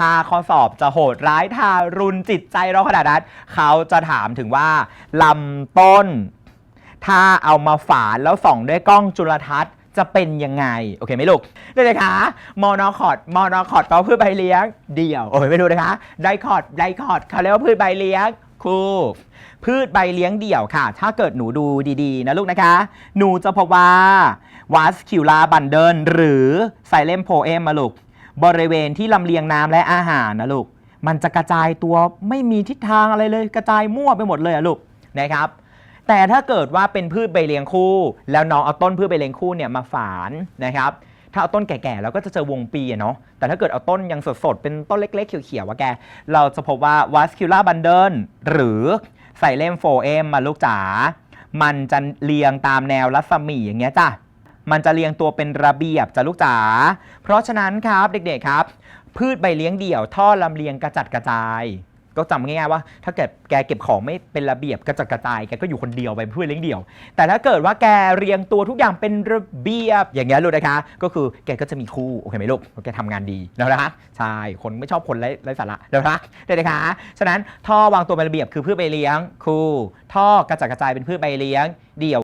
ถ้าข้อสอบจะโหดร้ายทารุณจิตใจเราขนาดนั้นเขาจะถามถึงว่าลำต้น ถ้าเอามาฝานแล้วส่องด้วยกล้องจุลทรรศน์จะเป็นยังไง โอเคไหมลูกเด็กๆคะมอนอคอดมอนอคอดแปลว่าพืชใบเลี้ยง เดี่ยว โอ้ยไม่รู้นะคะไดคอดไดคอดเขาเรียกว่าพืชใบเลี้ยงคู่พืชใบเลี้ยงเดี่ยวค่ะ ถ้าเกิดหนูดูดีๆ นะลูกนะคะ หนูจะพบว่าวัสคิวลาบันเดิลหรือไซเลมโพเอมมาลูก บริเวณที่ลำเลียงน้ำและอาหารนะลูก มันจะกระจายตัวไม่มีทิศทางอะไรเลย กระจายมั่วไปหมดเลยอะลูกนะครับ แต่ถ้าเกิดว่าเป็นพืชใบเลี้ยงคู่ แล้วน้องเอาต้นพืชใบเลี้ยงคู่เนี่ยมาฝานนะครับถ้าเอาต้นแก่ๆเราก็จะเจอวงปีอะเนาะ แต่ถ้าเกิดเอาต้นยังสดๆ เป็นต้นเล็ก ๆ เขียวๆว่าแก เราจะพบว่า vascular bundle หรือไซเลมโฟเอมมาลูกจ๋า มันจะเรียงตามแนวรัศมีอย่างเงี้ยจ้ะ มันจะเรียงตัวเป็นระเบียบจ้ะลูกจ๋า เพราะฉะนั้นครับเด็กๆครับ พืชใบเลี้ยงเดี่ยวท่อลำเลียงกระจัดกระจาย ก็จำง่ายๆว่า ถ้าเกิดแกเก็บของไม่เป็นระเบียบกระจัดกระจายแกก็อยู่คนเดียวไปเพืชเลี้ยงเดี่ยว แต่ถ้าเกิดว่าแกเรียงตัวทุกอย่างเป็นระเบียบอย่างเงี้ยลูกนะคะ ก็คือแกก็จะมีคู่โอเคไหมลูกเพราะแกทำงานดีแล้วนะคะใช่คนไม่ชอบคนไร้ไร้สาระแล้วนะคะเด็กๆคะฉะนั้นท่อวางตัวเป็นระเบียบคือพืชใบเลี้ยงคู่ ท่อกระจัดกระจายเป็นพืชใบเลี้ยงเดี่ยว